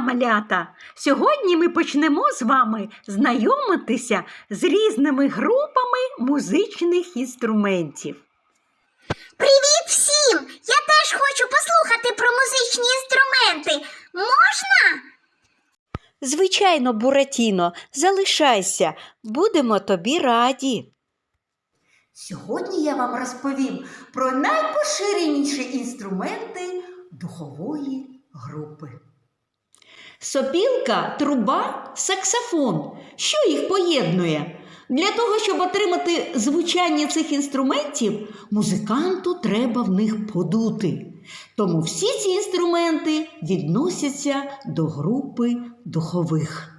малята! Сьогодні ми почнемо з вами знайомитися з різними групами музичних інструментів. Привіт всім! Я теж хочу послухати про музичні інструменти. Можна? Звичайно, Буратіно, залишайся, будемо тобі раді. Сьогодні я вам розповім про найпоширеніші інструменти духової групи. Сопілка, труба, саксофон. Що їх поєднує? Для того, щоб отримати звучання цих інструментів, музиканту треба в них подути. Тому всі ці інструменти відносяться до групи духових.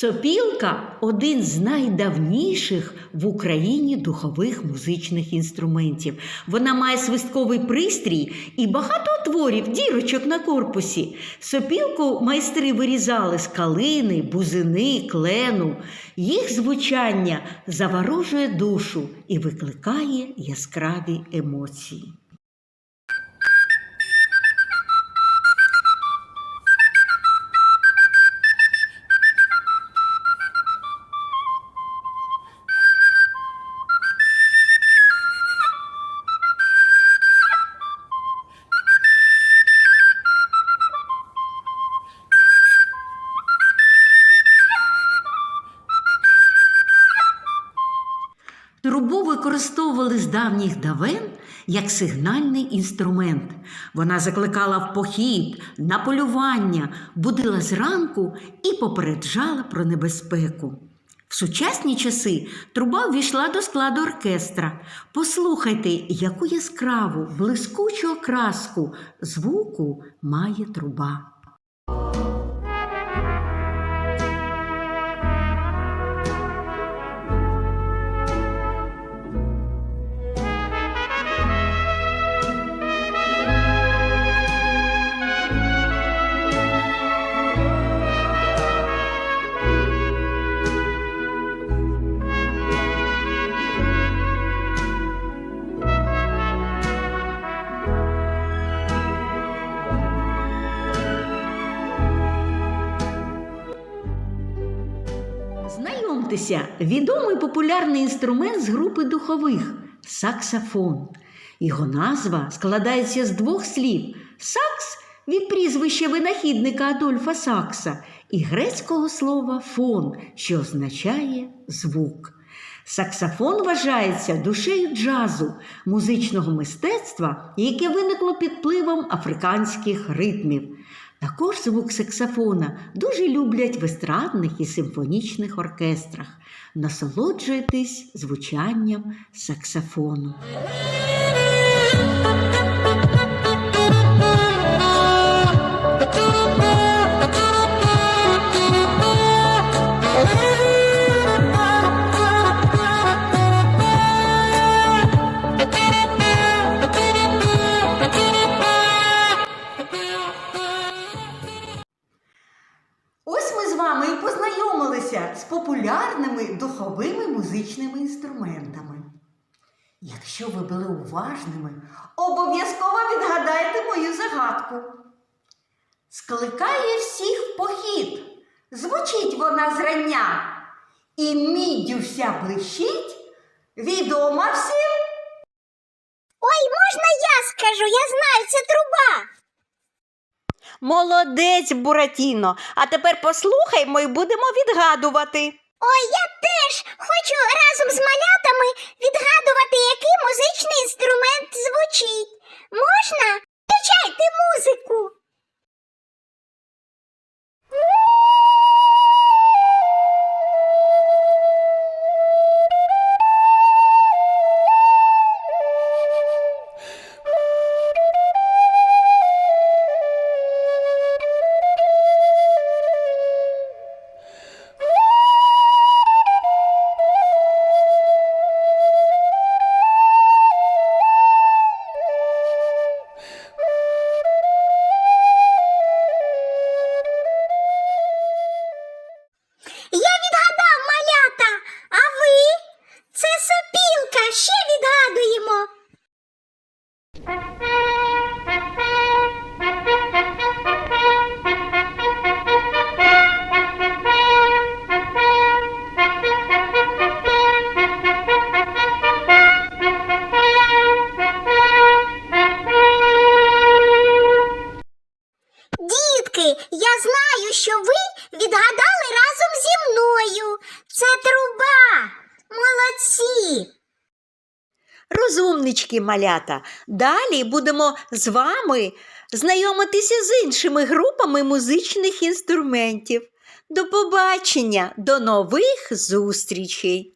Сопілка один з найдавніших в Україні духових музичних інструментів. Вона має свистковий пристрій і багато отворів, дірочок на корпусі. Сопілку майстри вирізали з калини, бузини, клену. Їх звучання заворожує душу і викликає яскраві емоції. Трубу використовували з давніх давен як сигнальний інструмент. Вона закликала в похід, на полювання, будила зранку і попереджала про небезпеку. В сучасні часи труба ввійшла до складу оркестра. Послухайте, яку яскраву, блискучу окраску звуку має труба. Знайомтеся, відомий популярний інструмент з групи духових саксофон. Його назва складається з двох слів: сакс від прізвища винахідника Адольфа Сакса і грецького слова фон, що означає звук. Саксофон вважається душею джазу, музичного мистецтва, яке виникло під впливом африканських ритмів. Також звук саксофона дуже люблять в естрадних і симфонічних оркестрах. Насолоджуйтесь звучанням саксофону. Музичними інструментами. Якщо ви були уважними, обов'язково відгадайте мою загадку. Скликає всіх в похід, звучить вона зрання, і міддю вся блищить, відома всім. Ой, можна я скажу? Я знаю, це труба. Молодець, Буратіно. А тепер послухаймо і будемо відгадувати. Ой, я теж хочу разом з малятами відгадувати, який музичний я знаю, що ви відгадали разом зі мною. Це труба. Молодці. Розумнички малята, далі будемо з вами знайомитися з іншими групами музичних інструментів. До побачення, до нових зустрічей!